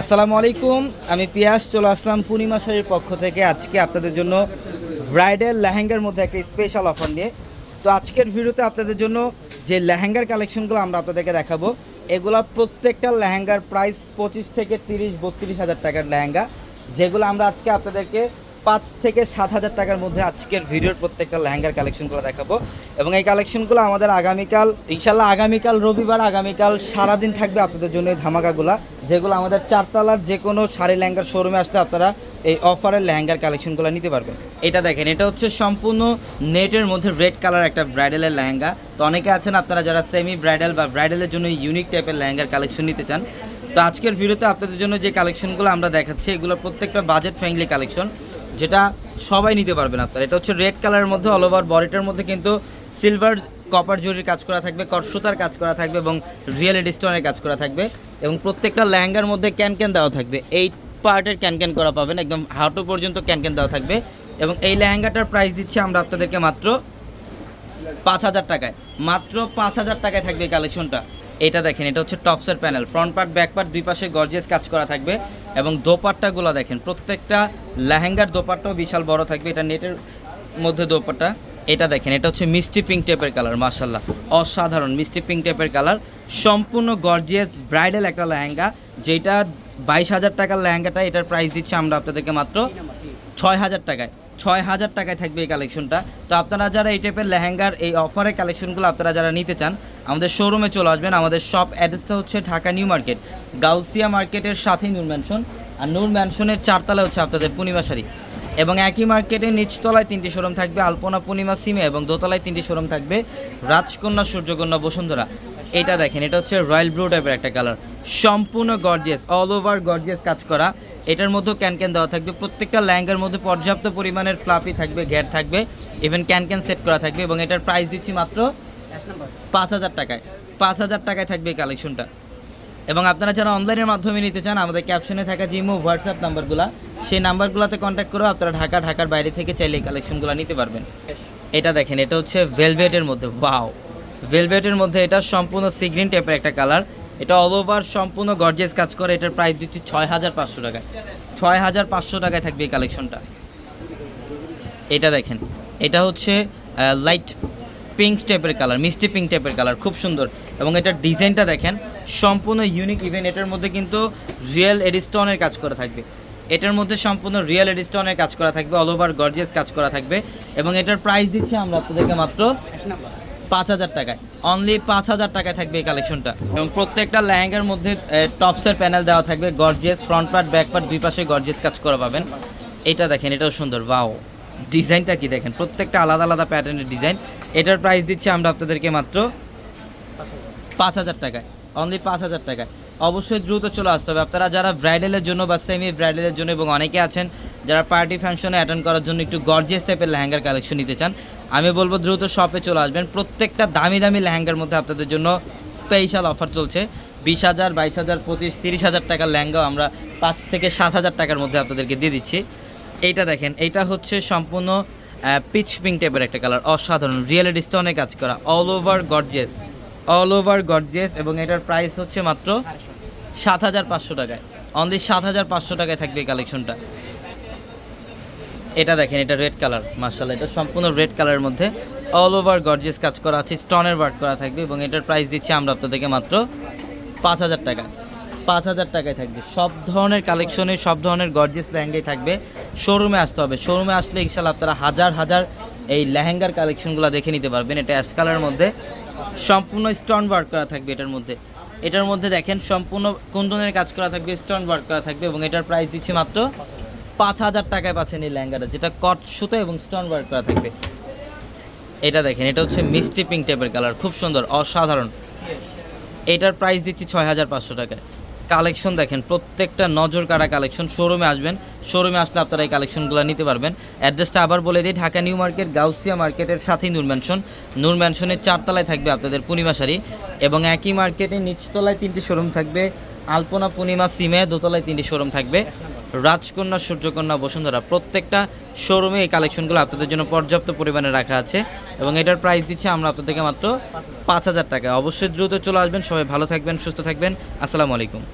আসসালামু আলাইকুম, আমি পিয়াস, চলে আসলাম পূর্ণিমা শাড়ির পক্ষ থেকে। আজকে আপনাদের জন্য ব্রাইডাল লেহেঙ্গার মধ্যে একটা স্পেশাল অফার নিয়ে। তো আজকের ভিডিওতে আপনাদের জন্য যে লেহেঙ্গার কালেকশনগুলো আমরা আপনাদেরকে দেখাবো, এগুলো প্রত্যেকটা লেহেঙ্গার প্রাইস পঁচিশ থেকে তিরিশ, বত্রিশ হাজার টাকার লেহেঙ্গা। যেগুলো আমরা আজকে আপনাদেরকে পাঁচ থেকে সাত হাজার টাকার মধ্যে আজকের ভিডিওর প্রত্যেকটা লেহেঙ্গার কালেকশনগুলো দেখাবো। এবং এই কালেকশনগুলো আমাদের আগামীকাল ইনশাল্লাহ আগামীকাল রবিবার, আগামীকাল সারাদিন থাকবে আপনাদের জন্য এই ধামাকাগুলা, যেগুলো আমাদের চারতলার যে কোনো শাড়ি লেহেঙ্গার শোরুমে আসলে আপনারা এই অফারের লেহেঙ্গার কালেকশনগুলো নিতে পারবেন। এটা দেখেন, এটা হচ্ছে সম্পূর্ণ নেটের মধ্যে রেড কালার একটা ব্রাইডালের লেহেঙ্গা। তো অনেকে আছেন আপনারা যারা সেমি ব্রাইডাল বা ব্রাইডালের জন্য ইউনিক টাইপের লেহেঙ্গার কালেকশন নিতে চান, তো আজকের ভিডিওতে আপনাদের জন্য যে কালেকশনগুলো আমরা দেখাচ্ছি এগুলো প্রত্যেকটা বাজেট ফ্রেন্ডলি কালেকশন যেটা সবাই নিতে পারবেন আপনারা। এটা হচ্ছে রেড কালারের মধ্যে অল ওভার বডিটার মধ্যে কিন্তু সিলভার কপার জরির কাজ করা থাকবে কটসুতার কাজ করা থাকবে এবং রিয়েল স্টোনের কাজ করা থাকবে এবং প্রত্যেকটা লেহেঙ্গার মধ্যে ক্যান ক্যান দেওয়া থাকবে। এই পার্টের ক্যান ক্যান করা পাবেন, একদম হাঁটু পর্যন্ত ক্যান ক্যান দেওয়া থাকবে এবং এই লেহেঙ্গাটার প্রাইস দিচ্ছি আমরা আপনাদেরকে মাত্র পাঁচ হাজার টাকায়। মাত্র পাঁচ হাজার টাকায় থাকবে কালেকশনটা এটা দেখেন, এটা হচ্ছে টপসের panel front part back part দুই পাশে গর্জিয়াস কাজ করা থাকবে। এবং দোপাট্টাগুলো দেখেন, প্রত্যেকটা লেহেঙ্গার দোপাট্টাও বিশাল বড় থাকবে, এটা নেটের মধ্যে দোপাট্টা। এটা দেখেন, এটা হচ্ছে মিষ্টি পিঙ্ক টাইপের কালার মার্শাল্লাহ অসাধারণ মিষ্টি পিঙ্ক টাইপের কালার সম্পূর্ণ গর্জিয়াস ব্রাইডাল একটা লেহেঙ্গা, যেটা বাইশ হাজার টাকার লেহেঙ্গাটা, এটার প্রাইস দিচ্ছে আমরা আপনাদেরকে মাত্র ছয় হাজার টাকায়। ছয় হাজার টাকায় থাকবে এই কালেকশনটা তো আপনারা যারা এই টাইপের লেহেঙ্গার এই অফারের কালেকশনগুলো আপনারা যারা নিতে চান আমাদের শোরুমে চলে আসবেন। আমাদের শপ অ্যাড্রেসটা হচ্ছে ঢাকা নিউ মার্কেট, গাউসিয়া মার্কেটের সাথেই নূর ম্যানশন আর নূর ম্যানশনের চারতলা হচ্ছে আপনাদের পূর্ণিমা শাড়ি। এবং একই মার্কেটে নিচতলায় তিনটি শোরুম থাকবে, আলপনা পূর্ণিমা সিমে এবং দোতলায় তিনটি শোরুম থাকবে রাজকন্যা, সূর্যকন্যা, বসুন্ধরা। এটা দেখেন, এটা হচ্ছে রয়্যাল ব্লু টাইপের একটা কালার সম্পূর্ণ গর্জিয়াস অল ওভার গর্জিয়াস কাজ করা। এটার মধ্যেও ক্যান ক্যান দেওয়া থাকবে। প্রত্যেকটা ল্যাঙ্গার মধ্যে পর্যাপ্ত পরিমাণের ফ্লাফি থাকবে, ঘ্যাট থাকবে। ইভেন ক্যান ক্যান সেট করা থাকবে এবং এটার প্রাইস দিচ্ছি মাত্র পাঁচ হাজার টাকায়। পাঁচ হাজার টাকায় থাকবে এই কালেকশনটা এবং আপনারা যারা অনলাইনের মাধ্যমে নিতে চান আমাদের ক্যাপশনে থাকা জিমো হোয়াটসঅ্যাপ নাম্বারগুলো সেই নাম্বারগুলোতে কন্ট্যাক্ট করেও আপনারা ঢাকা ঢাকার বাইরে থেকে চাইলে এই কালেকশনগুলো নিতে পারবেন। এটা দেখেন এটা হচ্ছে ভেলভেটের মধ্যে ওয়াও ভেলভেটের মধ্যে এটা সম্পূর্ণ সিগ্রিন টাইপের একটা কালার এটা অল ওভার সম্পূর্ণ গর্জেস কাজ করে। এটার প্রাইস দিচ্ছি ছয় হাজার পাঁচশো টাকায় ছয় হাজার পাঁচশো টাকায় থাকবে এই কালেকশনটা এটা দেখেন এটা হচ্ছে লাইট পিঙ্ক টাইপের কালার মিষ্টি পিঙ্ক টাইপের কালার খুব সুন্দর। এবং এটার ডিজাইনটা দেখেন, সম্পূর্ণ ইউনিক ইভেন এটার মধ্যে কিন্তু রিয়েল এডিস্টনের কাজ করা থাকবে। এটার মধ্যে সম্পূর্ণ রিয়েল এডিস্টনের কাজ করা থাকবে অল ওভার গর্জিয়াস কাজ করা থাকবে। এবং এটার প্রাইস দিচ্ছি আমরা আপনাদেরকে মাত্র পাঁচ হাজার টাকায়। অনলি পাঁচ হাজার টাকায় থাকবে এই কালেকশনটা এবং প্রত্যেকটা লেহেঙ্গার মধ্যে টপসের প্যানেল দেওয়া থাকবে gorgeous front part back part দুই পাশে গর্জিয়াস কাজ করা পাবেন। এটা দেখেন, এটাও সুন্দর বাও ডিজাইনটা কি দেখেন? প্রত্যেকটা আলাদা আলাদা প্যাটার্নের ডিজাইন এটার প্রাইস দিচ্ছি আমরা আপনাদেরকে মাত্র পাঁচ হাজার টাকায়। অনলি পাঁচ হাজার টাকায়। অবশ্যই দ্রুত চলে আসতে হবে। আপনারা যারা ব্রাইডালের জন্য বা সেমি ব্রাইডালের জন্য এবং অনেকে আছেন, যারা পার্টি ফাংশনে অ্যাটেন্ড করার জন্য একটু গর্জিয়াস টাইপের লেহেঙ্গার কালেকশন নিতে চান, আমি বলব দ্রুত শপে চলে আসবেন। প্রত্যেকটা দামি দামি লেহেঙ্গার মধ্যে আপনাদের জন্য স্পেশাল অফার চলছে। বিশ হাজার, বাইশ হাজার, পঁচিশ, তিরিশ হাজার টাকার লেহেঙ্গাও আমরা পাঁচ থেকে সাত হাজার টাকার মধ্যে আপনাদেরকে দিয়ে দিচ্ছি। এইটা দেখেন, এইটা হচ্ছে সম্পূর্ণ পিচ পিঙ্ক টাইপের একটা কালার অসাধারণ। রিয়েলিটি স্টোনে কাজ করা all over gorgeous all over gorgeous এবং এটার প্রাইস হচ্ছে মাত্র সাত হাজার পাঁচশো টাকায়। অনলি সাত হাজার পাঁচশো টাকায় থাকবে এই কালেকশনটা এটা দেখেন, এটা রেড কালার মার্শাল এটা সম্পূর্ণ রেড কালারের মধ্যে অল ওভার গর্জিয়াস কাজ করা আছে স্টোনের ওয়ার্ক করা থাকবে, এবং এটার প্রাইস দিচ্ছি আমরা আপনাদেরকে মাত্র পাঁচ হাজার টাকা। পাঁচ হাজার টাকায় থাকবে। সব ধরনের কালেকশনে সব ধরনের গর্জেস লেহেঙ্গাই থাকবে। শোরুমে আসতে হবে। শোরুমে আসলে ইনশাল্লাহ আপনারা হাজার হাজার এই লেহেঙ্গার কালেকশনগুলো দেখে নিতে পারবেন। এটা অ্যাশ কালারের মধ্যে। সম্পূর্ণ স্টোন ওয়ার্ক করা থাকবে এটার মধ্যে। এটার মধ্যে দেখেন সম্পূর্ণ কুন্দনের কাজ করা থাকবে? স্টোন ওয়ার্ক করা থাকবে এবং এটার প্রাইস দিচ্ছি মাত্র পাঁচ হাজার টাকায় পাচ্ছেন এই লেহেঙ্গাটা, যেটা কট সুতো এবং স্টোন ওয়ার্ক করা থাকবে। এটা দেখেন, এটা হচ্ছে মিষ্টি পিঙ্ক টাইপের কালার খুব সুন্দর, অসাধারণ। এটার প্রাইস দিচ্ছি ছয় হাজার পাঁচশো টাকায়। কালেকশন দেখেন, প্রত্যেকটা নজর কাড়া কালেকশন। শোরুমে আসবেন, শোরুমে আসলে আপনারা এই কালেকশনগুলো নিতে পারবেন। অ্যাড্রেসটা আবার বলে দিই, ঢাকা নিউ মার্কেট, গাউসিয়া মার্কেটের সাথেই নূর ম্যানশন নূর ম্যানশনের চারতলায় থাকবে আপনাদের পূর্ণিমা শাড়ি এবং একই মার্কেটে নিচতলায় তিনটি শোরুম থাকবে। আলপনা, পূর্ণিমা, সিমে দোতলায় তিনটি শোরুম থাকবে। রাজকন্যা, সূর্যকন্যা, বসুন্ধরা প্রত্যেকটা শোরুমে এই কালেকশনগুলো আপনাদের জন্য পর্যাপ্ত পরিমাণে রাখা আছে এবং এটার প্রাইস দিচ্ছে আমরা আপনাদেরকে মাত্র পাঁচ হাজার টাকা। অবশ্যই দ্রুত চলে আসবেন। সবাই ভালো থাকবেন, সুস্থ থাকবেন। আসসালামু আলাইকুম।